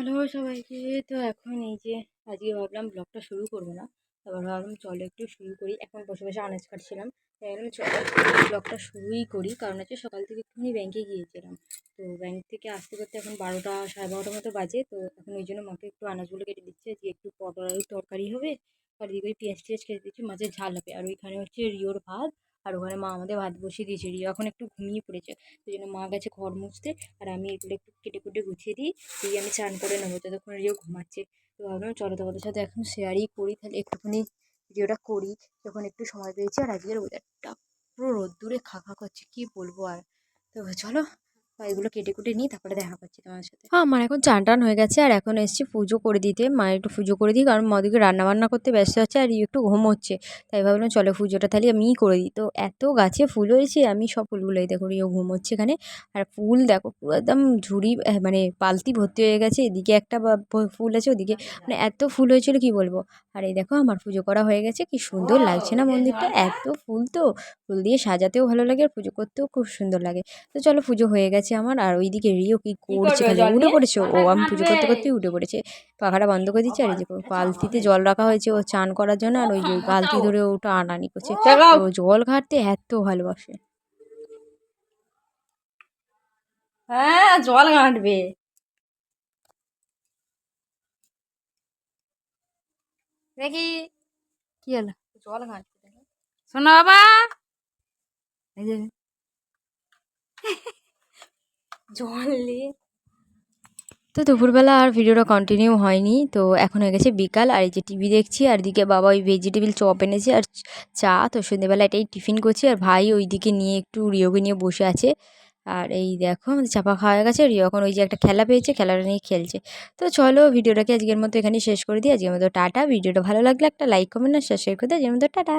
Hello সবাইকে। তো এখন এই যে আজকে ভাবলাম ব্লগটা শুরু করব না। তারপর ভাবলাম চলো একটু শুরু করি। এখন বসে বসে আনাজ কাটছিলাম। তাই ভাবলাম চলো ব্লগটা শুরুই করি। কারণ হচ্ছে সকাল থেকে একটুখানি ব্যাংকে গিয়েছিলাম। তো ব্যাংক থেকে আসতে করতে এখন বারোটা, সাড়ে বারোটার মতো বাজে। তো এখন ওই জন্য মাকে একটু আনাজগুলো কেটে দিচ্ছে। যে একটু পটল আলুর তরকারি হবে। আর এদিকে পেঁয়াজ টিয়াজ কেটে দিচ্ছি। মাছের ঝাল হবে। আর ওইখানে হচ্ছে রিওর ভাত। আর ওখানে মা আমাদের ভাত বসিয়ে দিয়েছে। রিও এখন একটু ঘুমিয়ে পড়েছে। সেই জন্য মা গেছে ঘর মুছতে আর আমি এগুলো একটু কেটে কুটে গুছিয়ে দিই। দিয়ে আমি চান করে নেব। ততক্ষণ রিও ঘুমাচ্ছে। তো ভাবলাম চলো তোমাদের সাথে এখন শেয়ারই করি। তাহলে একটুখানি ভিডিওটা করি। যখন একটু সময় পেয়েছি আর আজকের ওয়েদারটা পুরো রোদ্দুরে খা খা করছে। কী বলব আর? তো চলো তো এগুলো কেটে কুটে নিই তারপরে দেখা করছি তোমার সাথে। হ্যাঁ আমার এখন চান টান হয়ে গেছে আর এখন এসেছি পুজো করে দিতে। মায়ের একটু পুজো করে দিই কারণ মদিকে রান্না বান্না করতে ব্যস্ত হচ্ছে আর একটু ঘুমোচ্ছে তাই ভাবলাম চলো পুজোটা তাহলে আমিই করে দিই। তো এত গাছে ফুল হয়েছে, আমি সব ফুলগুলোই দেখো রিও ঘুমোচ্ছে এখানে। আর ফুল দেখো, পুরো একদম ঝুড়ি মানে পালতি ভর্তি হয়ে গেছে। এদিকে একটা ফুল আছে, ওদিকে মানে এত ফুল হয়েছিল, কি বলব? আর এই দেখো আমার পুজো করা হয়ে গেছে, কি সুন্দর লাগছে না মন্দিরটা? এত ফুল তো, ফুল দিয়ে সাজাতেও ভালো লাগে আর পুজো করতেও খুব সুন্দর লাগে। তো চলো পুজো হয়ে গেছে। আমার আর ওইদিকে রিও কি করছে উঠে পড়েছে ও আমি পুজো করতে করতেই উঠে পড়েছে পাখাটা বন্ধ করে দিচ্ছে আর এই যে বালতিতে জল রাখা হয়েছে ও চান করার জন্য আর ওই যে বালতি ধরে ওটা আনানি করছে। ও জল ঘাটতে এত ভালোবাসে। হ্যাঁ জল ঘাঁটবে। দেখি। কি হলো? জল ঘাটছে শোনো বাবা। জল তো দুপুরবেলা আর ভিডিওটা কন্টিনিউ হয়নি, তো এখন হয়ে গেছে বিকাল। আর এই যে টিভি দেখছি, আর দিকে বাবা ওই ভেজিটেবিল চপ এনেছে, আর চা। তো সন্ধ্যেবেলা এটাই টিফিন করছি, আর ভাই ওইদিকে নিয়ে একটু রিওকে নিয়ে বসে আছে। আর এই দেখো, আমাদের চাপা খাওয়া হয়ে গেছে, রিও এখন ওই যে একটা খেলা পেয়েছে, খেলাটা নিয়ে খেলছে। তো চলো ভিডিওটাকে আজকের মতো এখানেই শেষ করে দিই। আজকের মতো টাটা। ভিডিওটা ভালো লাগলে একটা লাইক কমেন্ট আর শেয়ার করে দিই আজকের মতো টাটা।